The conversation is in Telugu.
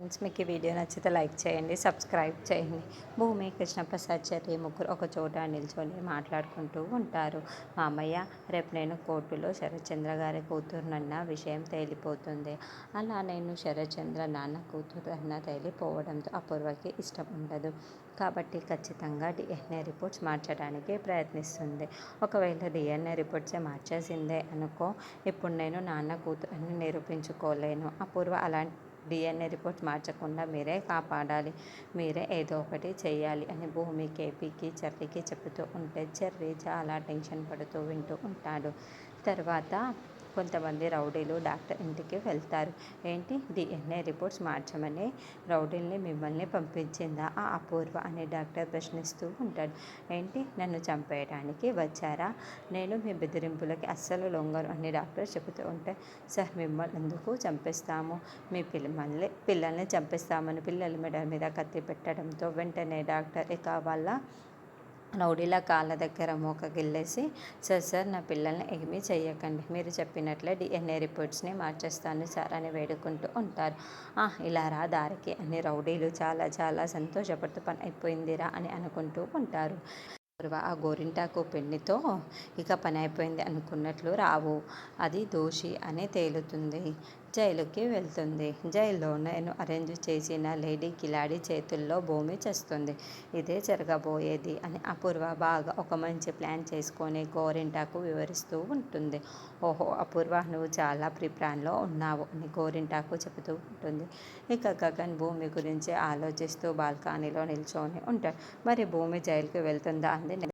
ఫ్రెండ్స్ మీకు ఈ వీడియో నచ్చితే లైక్ చేయండి సబ్స్క్రైబ్ చేయండి. భూమి కృష్ణప్రసాద్ చర్య ముగ్గురు ఒక చోట నిల్చొని మాట్లాడుకుంటూ ఉంటారు. మామయ్య రేపు నేను కోర్టులో శరత్చంద్ర గారి కూతురునన్న విషయం తేలిపోతుంది. అలా నేను శరత్చంద్ర నాన్న కూతురు అన్న తేలిపోవడంతో అపూర్వకి ఇష్టం ఉండదు. కాబట్టి ఖచ్చితంగా డిఎన్ఏ రిపోర్ట్స్ మార్చడానికి ప్రయత్నిస్తుంది. ఒకవేళ డిఎన్ఏ రిపోర్ట్సే మార్చేసిందే అనుకో ఇప్పుడు నేను నాన్న కూతురు అని నిరూపించుకోలేను. అపూర్వ అలాంటి డిఎన్ఏ రిపోర్ట్ మార్చకుండా మీరే కాపాడాలి. మీరే ఏదో ఒకటి చేయాలి అని భూమి కేపీకి చెర్రీకి చెబుతూ ఉంటే చెర్రీ చాలా టెన్షన్ పడుతూ వింటూ ఉంటాడు. తర్వాత కొంతమంది రౌడీలు డాక్టర్ ఇంటికి వెళ్తారు. ఏంటి? డిఎన్ఏ రిపోర్ట్స్ మార్చమని. రౌడీల్ని మిమ్మల్ని పంపించిందా? ఆ అపూర్వ అని డాక్టర్ ప్రశ్నిస్తూ ఉంటాడు. ఏంటి? నన్ను చంపేయడానికి వచ్చారా? నేను మీ బెదిరింపులకి అస్సలు లొంగను అని డాక్టర్ చెబుతూ ఉంటే సార్ మిమ్మల్ని ఎందుకు చంపిస్తాము? మీ పిల్లల్ని పిల్లల్ని చంపిస్తామని పిల్లల మెడ మీద కత్తి పెట్టడంతో వెంటనే డాక్టర్ ఇక వాళ్ళ రౌడీల కాళ్ళ దగ్గర మోకగిల్లేసి సార్ సార్ నా పిల్లల్ని ఏమీ చెయ్యకండి. మీరు చెప్పినట్లే డిఎన్ఏ రిపోర్ట్స్ని మార్చేస్తాను సార్ అని వేడుకుంటూ ఉంటారు. ఇలా రా దారికి అన్ని రౌడీలు చాలా చాలా సంతోషపడుతూ పని అయిపోయిందిరా అని అనుకుంటూ ఉంటారు. ఆ గోరింటాకు పెన్నితో ఇక పని అయిపోయింది అనుకున్నట్లు రావు. అది దోషి అని తేలుతుంది. జైలుకి వెళ్తుంది. జైల్లో నేను అరేంజ్ చేసిన లేడీ కిలాడి చేతుల్లో భూమి చేస్తుంది. ఇదే జరగబోయేది అని అపూర్వ బాగా ఒక మంచి ప్లాన్ చేసుకొని గోరింటాకు వివరిస్తూ ఉంటుంది. ఓహో అపూర్వ నువ్వు చాలా ప్రిప్లాన్లో ఉన్నావు అని గోరింటాకు చెబుతూ ఉంటుంది. ఇక గగన్ భూమి గురించి ఆలోచిస్తూ బాల్కనీలో నిల్చొని ఉంటాడు. మరి భూమి జైలుకి వెళ్తుందా అంది